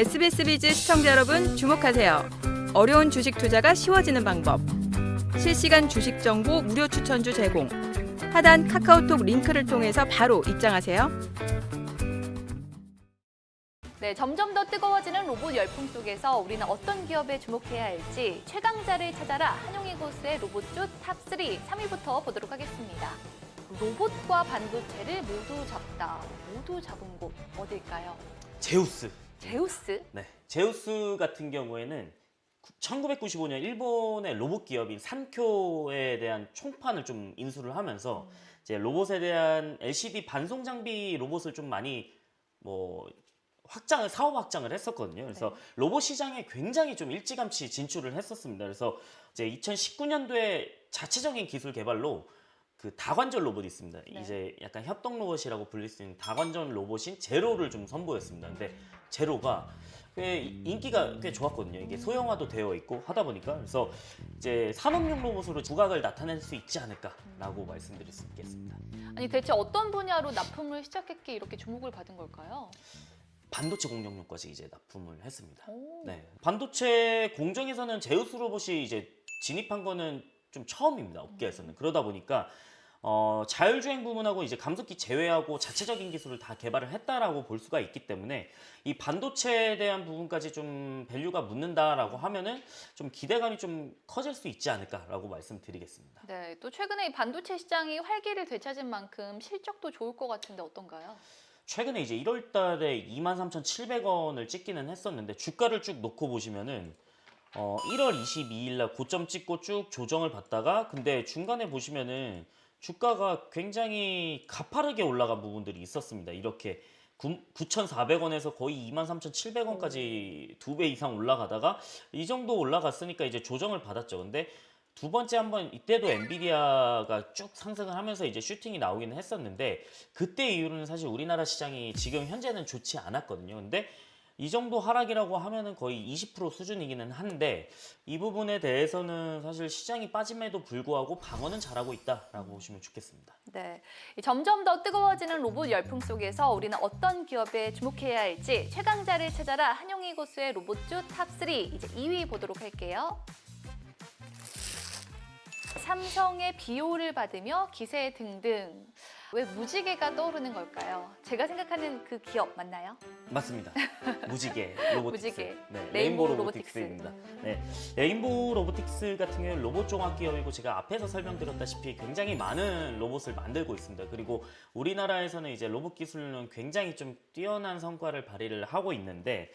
SBS 비즈 시청자 여러분 주목하세요. 어려운 주식 투자가 쉬워지는 방법. 실시간 주식 정보 무료 추천주 제공. 하단 카카오톡 링크를 통해서 바로 입장하세요. 네, 점점 더 뜨거워지는 로봇 열풍 속에서 우리는 어떤 기업에 주목해야 할지 최강자를 찾아라 한용희 고수의 로봇주 탑3 3위부터 보도록 하겠습니다. 로봇과 반도체를 모두 잡다. 모두 잡은 곳 어딜까요? 제우스. 제우스? 네. 제우스 같은 경우에는 1995년 일본의 로봇 기업인 산쿄에 대한 총판을 좀 인수를 하면서 이제 로봇에 대한 LCD 반송 장비 로봇을 좀 많이 뭐 확장을 사업 확장을 했었거든요. 그래서 네. 로봇 시장에 굉장히 좀 일찌감치 진출을 했었습니다. 그래서 이제 2019년도에 자체적인 기술 개발로 그 다관절 로봇이 있습니다. 네. 이제 약간 협동 로봇이라고 불릴 수 있는 다관절 로봇인 제로를 좀 선보였습니다. 근데 제로가 꽤 인기가 꽤 좋았거든요. 이게 소형화도 되어 있고 하다 보니까 그래서 이제 산업용 로봇으로 두각을 나타낼 수 있지 않을까라고 말씀드릴 수 있겠습니다. 아니 대체 어떤 분야로 납품을 시작했기에 이렇게 주목을 받은 걸까요? 반도체 공정용까지 이제 납품을 했습니다. 오. 네, 반도체 공정에서는 제우스 로봇이 이제 진입한 거는 좀 처음입니다. 업계에서는 그러다 보니까 어, 자율주행 부분하고 이제 감속기 제외하고 자체적인 기술을 다 개발을 했다라고 볼 수가 있기 때문에 이 반도체에 대한 부분까지 좀 밸류가 묻는다라고 하면은 좀 기대감이 좀 커질 수 있지 않을까라고 말씀드리겠습니다. 네, 또 최근에 이 반도체 시장이 활기를 되찾은 만큼 실적도 좋을 것 같은데 어떤가요? 최근에 이제 1월 달에 23,700원을 찍기는 했었는데 주가를 쭉 놓고 보시면은 어 1월 22일 날 고점 찍고 쭉 조정을 받다가 근데 중간에 보시면은 주가가 굉장히 가파르게 올라간 부분들이 있었습니다. 이렇게 9,400원에서 거의 23,700원까지 두 배 이상 올라가다가 이 정도 올라갔으니까 이제 조정을 받았죠. 근데 두 번째 한번 이때도 엔비디아가 쭉 상승을 하면서 이제 슈팅이 나오기는 했었는데 그때 이후로는 사실 우리나라 시장이 지금 현재는 좋지 않았거든요. 근데 이 정도 하락이라고 하면은 거의 20% 수준이기는 한데 이 부분에 대해서는 사실 시장이 빠짐에도 불구하고 방어는 잘하고 있다라고 보시면 좋겠습니다. 네, 이 점점 더 뜨거워지는 로봇 열풍 속에서 우리는 어떤 기업에 주목해야 할지 최강자를 찾아라 한용희 고수의 로봇주 탑3 이제 2위 보도록 할게요. 삼성의 비호를 받으며 기세 등등. 왜 무지개가 떠오르는 걸까요? 제가 생각하는 그 기업 맞나요? 맞습니다. 무지개 로보틱스. 무지개. 네, 레인보우 레인보우 로보틱스. 로보틱스입니다. 음. 네, 레인보우 로보틱스 같은 경우는 로봇 종합 기업이고 제가 앞에서 설명드렸다시피 굉장히 많은 로봇을 만들고 있습니다. 그리고 우리나라에서는 이제 로봇 기술은 굉장히 좀 뛰어난 성과를 발휘를 하고 있는데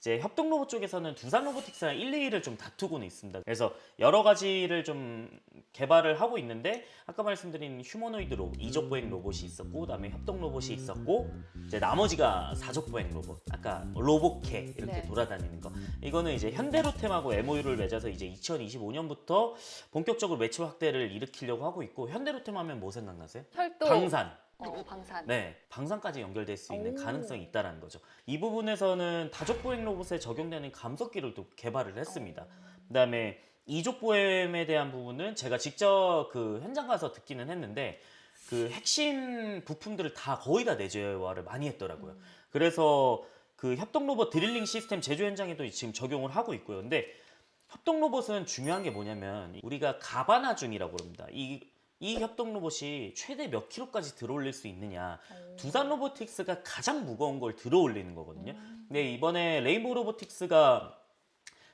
이제 협동 로봇 쪽에서는 두산 로보틱스랑 1, 2위를 좀 다투고는 있습니다. 그래서 여러 가지를 좀 개발을 하고 있는데 아까 말씀드린 휴머노이드 로봇, 이족 보행 로봇이 있었고 그다음에 협동 로봇이 있었고 이제 나머지가 사족 보행 로봇, 아까 로봇캐 이렇게 네. 돌아다니는 거. 이거는 이제 현대로템하고 MOU를 맺어서 이제 2025년부터 본격적으로 매출 확대를 일으키려고 하고 있고 현대로템 하면 뭐 생각나세요? 철도. 방산. 어, 방산. 네, 방산까지 연결될 수 있는 오. 가능성이 있다는 거죠. 이 부분에서는 다족 보행 로봇에 적용되는 감속기를 또 개발을 했습니다. 그다음에 이족 보행에 대한 부분은 제가 직접 그 현장 가서 듣기는 했는데 그 핵심 부품들을 다 거의 다 내재화를 많이 했더라고요. 그래서 그 협동 로봇 드릴링 시스템 제조 현장에도 지금 적용을 하고 있고요. 근데 협동 로봇은 중요한 게 뭐냐면 우리가 가바나줌이라고 그럽니다. 이, 이 협동 로봇이 최대 몇 킬로까지 들어올릴 수 있느냐. 두산 로보틱스가 가장 무거운 걸 들어올리는 거거든요. 근데 이번에 레인보우 로보틱스가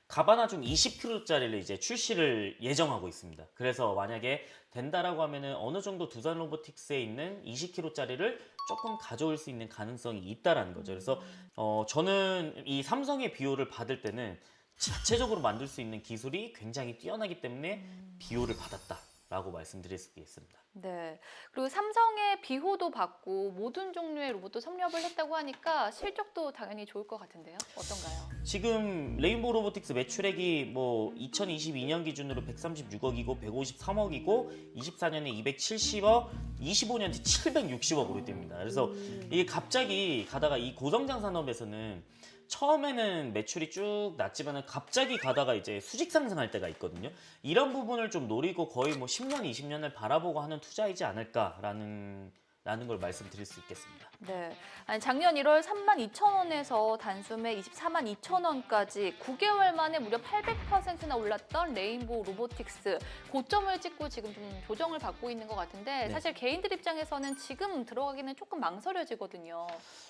가바나줌 20kg짜리를 이제 출시를 예정하고 있습니다. 그래서 만약에 된다라고 하면은 어느 정도 두산 로보틱스에 있는 20kg짜리를 조금 가져올 수 있는 가능성이 있다라는 거죠. 그래서 어, 저는 이 삼성의 비호를 받을 때는 자체적으로 만들 수 있는 기술이 굉장히 뛰어나기 때문에 비호를 받았다 라고 말씀드릴 수 있겠습니다. 네. 그리고 삼성의 비호도 받고 모든 종류의 로봇도 섭렵을 했다고 하니까 실적도 당연히 좋을 것 같은데요. 어떤가요? 지금 레인보우 로보틱스 매출액이 뭐 2022년 기준으로 136억이고 153억이고 24년에 270억, 25년에 760억으로 됩니다. 그래서 이게 갑자기 가다가 이 고성장 산업에서는 처음에는 매출이 쭉 낮지만은 갑자기 가다가 이제 수직 상승할 때가 있거든요. 이런 부분을 좀 노리고 거의 뭐 10년, 20년을 바라보고 하는 투자이지 않을까라는 라는 걸 말씀드릴 수 있겠습니다. 네. 아니, 작년 1월 3만 2천 원에서 단숨에 24만 2천 원까지 9개월 만에 무려 800%나 올랐던 레인보우 로보틱스 고점을 찍고 지금 좀 조정을 받고 있는 것 같은데 네. 사실 개인들 입장에서는 지금 들어가기는 조금 망설여지거든요.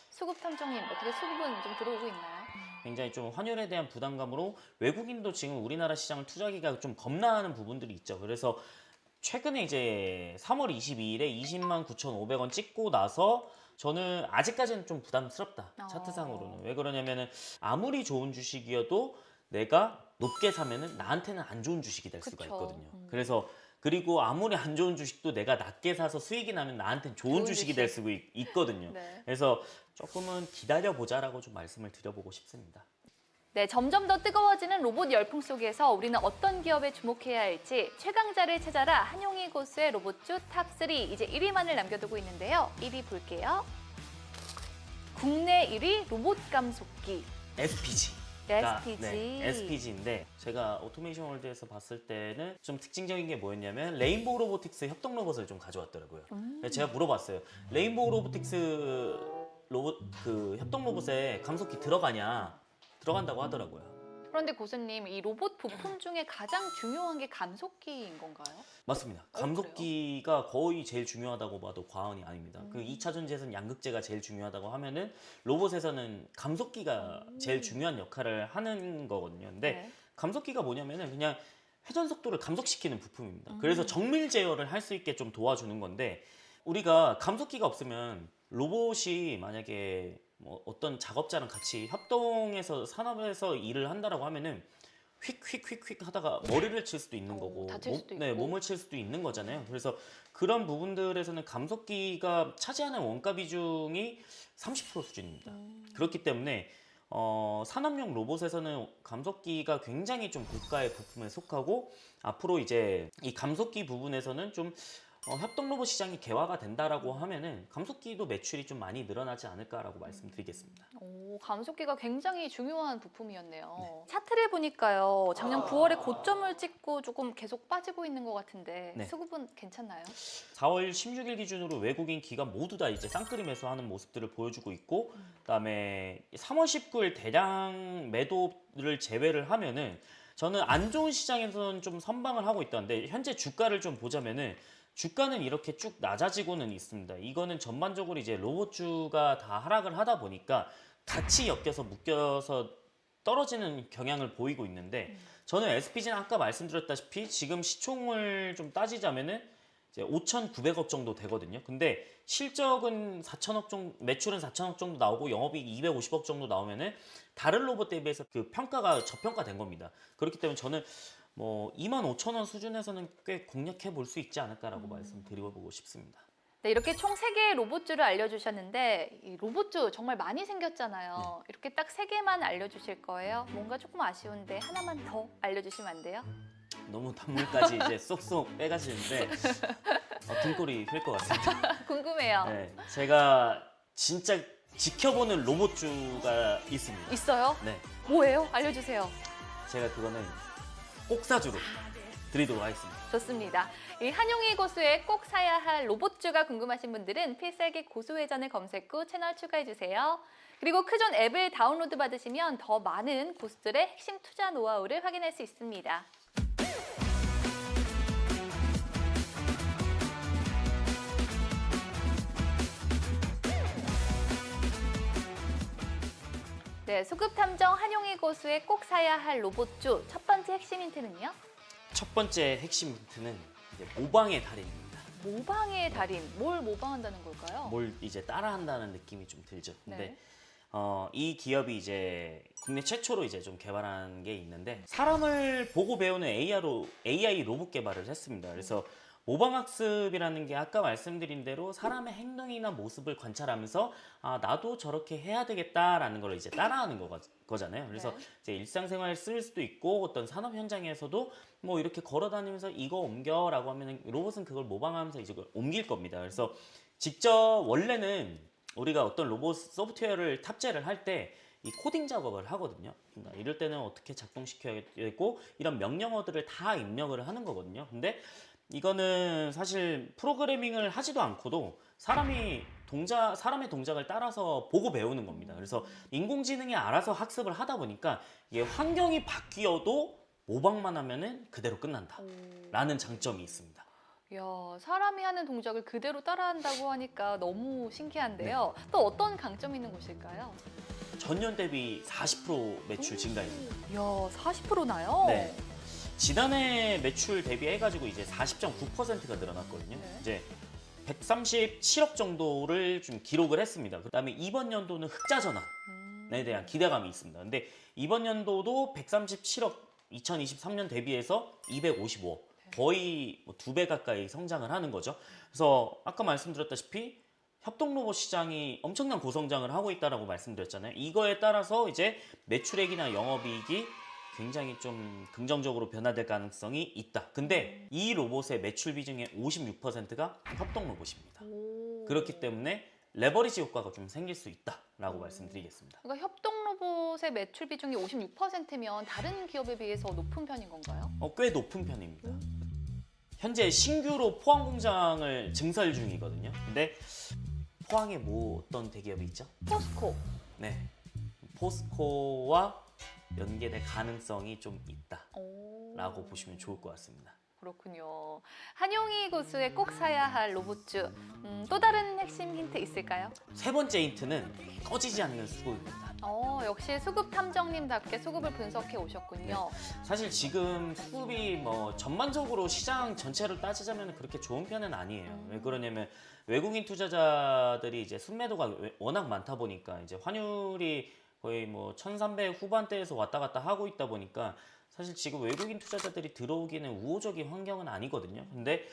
수급 탐정님 어떻게 수급은 좀 들어오고 있나요? 굉장히 좀 환율에 대한 부담감으로 외국인도 지금 우리나라 시장을 투자하기가 좀 겁나하는 부분들이 있죠. 그래서 최근에 이제 3월 22일에 20만 9,500원 찍고 나서 저는 아직까지는 좀 부담스럽다. 어. 차트상으로는. 왜 그러냐면은 아무리 좋은 주식이어도 내가 높게 사면은 나한테는 안 좋은 주식이 될 수가 그쵸. 있거든요. 음. 그래서 그리고 아무리 안 좋은 주식도 내가 낮게 사서 수익이 나면 나한테는 좋은, 좋은 주식이 주식. 될 수가 있- 있거든요. 네. 그래서 조금은 기다려 보자라고 좀 말씀을 드려보고 싶습니다. 네, 점점 더 뜨거워지는 로봇 열풍 속에서 우리는 어떤 기업에 주목해야 할지 최강자를 찾아라 한용희 고수의 로봇주 탑3 이제 1위만을 남겨두고 있는데요. 1위 볼게요. 국내 1위 로봇 감속기 SPG. SPG. 네, SPG인데 제가 오토메이션 월드에서 봤을 때는 좀 특징적인 게 뭐였냐면 레인보우 로보틱스 협동 로봇을 좀 가져왔더라고요. 음. 그래서 제가 물어봤어요. 레인보우 로보틱스 로봇 그 협동 로봇에 감속기 들어가냐? 들어간다고 하더라고요. 그런데 고수님 이 로봇 부품 중에 가장 중요한 게 감속기인 건가요? 맞습니다. 어, 감속기가 거의 제일 중요하다고 봐도 과언이 아닙니다. 그 음. 2차 전지에서는 양극재가 제일 중요하다고 하면은 로봇에서는 감속기가 음. 제일 중요한 역할을 하는 거거든요. 근데 네. 감속기가 뭐냐면은 그냥 회전 속도를 감속시키는 부품입니다. 음. 그래서 정밀 제어를 할 수 있게 좀 도와주는 건데 우리가 감속기가 없으면 로봇이 만약에 뭐 어떤 작업자랑 같이 협동해서 산업에서 일을 한다라고 하면은 휙휙휙휙 하다가 머리를 칠 수도 있는 어, 거고 다칠 몸- 수도 네, 있고. 몸을 칠 수도 있는 거잖아요. 그래서 그런 부분들에서는 감속기가 차지하는 원가 비중이 30% 수준입니다. 음. 그렇기 때문에 어, 산업용 로봇에서는 감속기가 굉장히 좀 고가의 부품에 속하고 앞으로 이제 이 감속기 부분에서는 좀 어, 협동 로봇 시장이 개화가 된다라고 하면은 감속기도 매출이 좀 많이 늘어나지 않을까라고 말씀드리겠습니다. 오, 감속기가 굉장히 중요한 부품이었네요. 네. 차트를 보니까요. 작년 9월에 고점을 찍고 조금 계속 빠지고 있는 것 같은데 네. 수급은 괜찮나요? 4월 16일 기준으로 외국인 기관 모두 다 이제 쌍끌이 매수하는 모습들을 보여주고 있고 그다음에 3월 19일 대량 매도를 제외를 하면은 저는 안 좋은 시장에서는 좀 선방을 하고 있다는데 현재 주가를 좀 보자면은 주가는 이렇게 쭉 낮아지고는 있습니다. 이거는 전반적으로 이제 로봇주가 다 하락을 하다 보니까 같이 엮여서 묶여서 떨어지는 경향을 보이고 있는데 저는 SPG는 아까 말씀드렸다시피 지금 시총을 좀 따지자면은 이제 5,900억 정도 되거든요. 근데 실적은 4천억 정도, 매출은 4천억 정도 나오고 영업이익 250억 정도 나오면은 다른 로봇 대비해서 그 평가가 저평가된 겁니다. 그렇기 때문에 저는 뭐 2만 5천 원 수준에서는 꽤 공략해 볼 수 있지 않을까라고 말씀드려보고 싶습니다. 네, 이렇게 총 세개의 로봇주를 알려주셨는데 이 로봇주 정말 많이 생겼잖아요. 이렇게 딱 세개만 알려주실 거예요? 뭔가 조금 아쉬운데 하나만 더 알려주시면 안 돼요? 너무 단물까지 이제 쏙쏙 빼가시는데 어, 등골이 휠 것 같습니다. 궁금해요. 네, 제가 진짜 지켜보는 로봇주가 있습니다. 있어요? 네, 뭐예요? 알려주세요. 제가 그거는 꼭 사주로 드리도록 하겠습니다. 좋습니다. 이 한용희 고수의 꼭 사야 할 로봇주가 궁금하신 분들은 필살기 고수회전을 검색 후 채널 추가해주세요. 그리고 크존 앱을 다운로드 받으시면 더 많은 고수들의 핵심 투자 노하우를 확인할 수 있습니다. 네, 수급 탐정 한용희 고수의 꼭 사야 할 로봇주 첫 번째 핵심 힌트는요? 첫 번째 핵심 힌트는 이제 모방의 달인입니다. 모방의 달인, 뭘 모방한다는 걸까요? 뭘 이제 따라한다는 느낌이 좀 들죠. 근데 네. 어, 이 기업이 이제 국내 최초로 이제 좀 개발한 게 있는데 사람을 보고 배우는 AI로, AI 로봇 개발을 했습니다. 그래서 모방학습이라는 게 아까 말씀드린 대로 사람의 행동이나 모습을 관찰하면서 아 나도 저렇게 해야 되겠다라는 걸 이제 따라하는 거, 거잖아요. 그래서 네. 이제 일상생활에 쓸 수도 있고 어떤 산업 현장에서도 뭐 이렇게 걸어다니면서 이거 옮겨라고 하면 로봇은 그걸 모방하면서 이제 옮길 겁니다. 그래서 직접 원래는 우리가 어떤 로봇 소프트웨어를 탑재를 할 때 이 코딩 작업을 하거든요. 그러니까 이럴 때는 어떻게 작동시켜야 되고 이런 명령어들을 다 입력을 하는 거거든요. 근데 이거는 사실 프로그래밍을 하지도 않고도 사람이 동작 사람의 동작을 따라서 보고 배우는 겁니다. 그래서 인공지능이 알아서 학습을 하다 보니까 이게 환경이 바뀌어도 모방만 하면은 그대로 끝난다라는 장점이 있습니다. 이야, 사람이 하는 동작을 그대로 따라한다고 하니까 너무 신기한데요. 또 어떤 강점이 있는 곳일까요? 전년 대비 40% 매출 증가입니다. 이야, 40%나요? 네. 지난해 매출 대비해가지고 이제 40.9%가 늘어났거든요. 네. 이제 137억 정도를 좀 기록을 했습니다. 그 다음에 이번 연도는 흑자 전환에 음. 대한 기대감이 있습니다. 근데 이번 연도도 137억 2023년 대비해서 255억 거의 뭐 두 배 가까이 성장을 하는 거죠. 그래서 아까 말씀드렸다시피 협동 로봇 시장이 엄청난 고성장을 하고 있다라고 말씀드렸잖아요. 이거에 따라서 이제 매출액이나 영업이익이 굉장히 좀 긍정적으로 변화될 가능성이 있다. 근데 이 로봇의 매출 비중의 56%가 협동 로봇입니다. 오. 그렇기 때문에 레버리지 효과가 좀 생길 수 있다라고 말씀드리겠습니다. 그러니까 협동 로봇의 매출 비중이 56%면 다른 기업에 비해서 높은 편인 건가요? 어, 꽤 높은 편입니다. 현재 신규로 포항 공장을 증설 중이거든요. 근데 포항에 뭐 어떤 대기업이 있죠? 포스코. 네, 포스코와 연계될 가능성이 좀 있다라고 오. 보시면 좋을 것 같습니다. 그렇군요. 한용희 고수의 꼭 사야 할 로봇주. 음, 또 다른 핵심 힌트 있을까요? 세 번째 힌트는 꺼지지 않는 수급입니다. 어, 역시 수급 탐정님답게 수급을 분석해 오셨군요. 사실 지금 수급이 뭐 전반적으로 시장 전체를 따지자면 그렇게 좋은 편은 아니에요. 왜 그러냐면 외국인 투자자들이 이제 순매도가 왜- 워낙 많다 보니까 이제 환율이 거의 뭐 1300 후반대에서 왔다 갔다 하고 있다 보니까 사실 지금 외국인 투자자들이 들어오기는 우호적인 환경은 아니거든요. 근데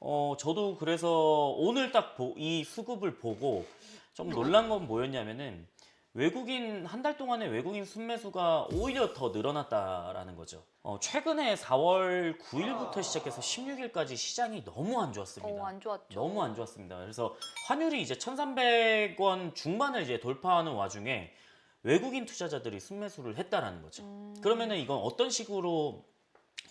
어 저도 그래서 오늘 딱 이 수급을 보고 좀 놀란 건 뭐였냐면은 외국인 한 달 동안에 외국인 순매수가 오히려 더 늘어났다라는 거죠. 어, 최근에 4월 9일부터 시작해서 16일까지 시장이 너무 안 좋았습니다. 어, 안 좋았죠. 너무 안 좋았습니다. 그래서 환율이 이제 1,300원 중반을 이제 돌파하는 와중에 외국인 투자자들이 순매수를 했다라는 거죠. 음. 그러면은 이건 어떤 식으로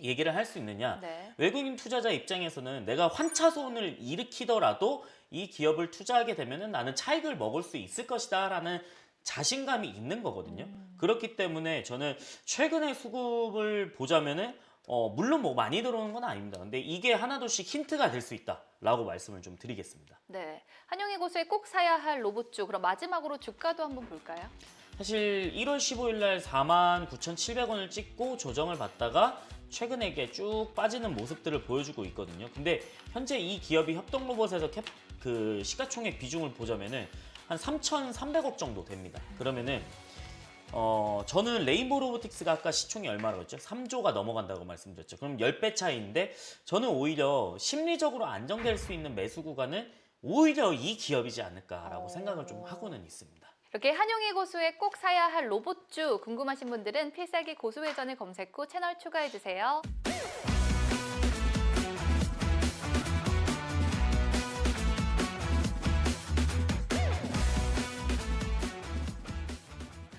얘기를 할 수 있느냐? 네. 외국인 투자자 입장에서는 내가 환차손을 일으키더라도 이 기업을 투자하게 되면은 나는 차익을 먹을 수 있을 것이다라는 자신감이 있는 거거든요. 그렇기 때문에 저는 최근의 수급을 보자면은 어, 물론 뭐 많이 들어오는 건 아닙니다. 근데 이게 하나둘씩 힌트가 될 수 있다라고 말씀을 좀 드리겠습니다. 네. 한용희 고수의 꼭 사야 할 로봇주. 그럼 마지막으로 주가도 한번 볼까요? 사실 1월 15일 날 49,700원을 찍고 조정을 받다가 최근에 이게 쭉 빠지는 모습들을 보여주고 있거든요. 근데 현재 이 기업이 협동 로봇에서 캡, 그 시가총액 비중을 보자면은 한 3,300억 정도 됩니다. 그러면은 어 저는 레인보우 로보틱스가 아까 시총이 얼마라고 했죠? 3조가 넘어간다고 말씀드렸죠. 그럼 10배 차이인데 저는 오히려 심리적으로 안정될 수 있는 매수 구간은 오히려 이 기업이지 않을까라고 어. 생각을 좀 하고는 있습니다. 이렇게 한용희 고수의 꼭 사야 할 로봇주 궁금하신 분들은 필살기 고수회전을 검색 후 채널 추가해 주세요.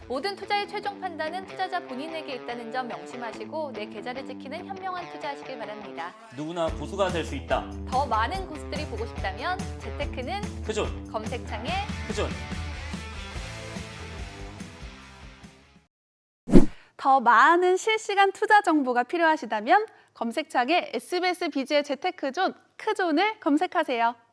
모든 투자의 최종 판단은 투자자 본인에게 있다는 점 명심하시고 내 계좌를 지키는 현명한 투자하시길 바랍니다. 누구나 고수가 될 수 있다. 더 많은 고수들이 보고 싶다면 재테크는 그존, 검색창에 그존. 더 많은 실시간 투자 정보가 필요하시다면 검색창에 SBS 비즈의 재테크존 크존을 검색하세요.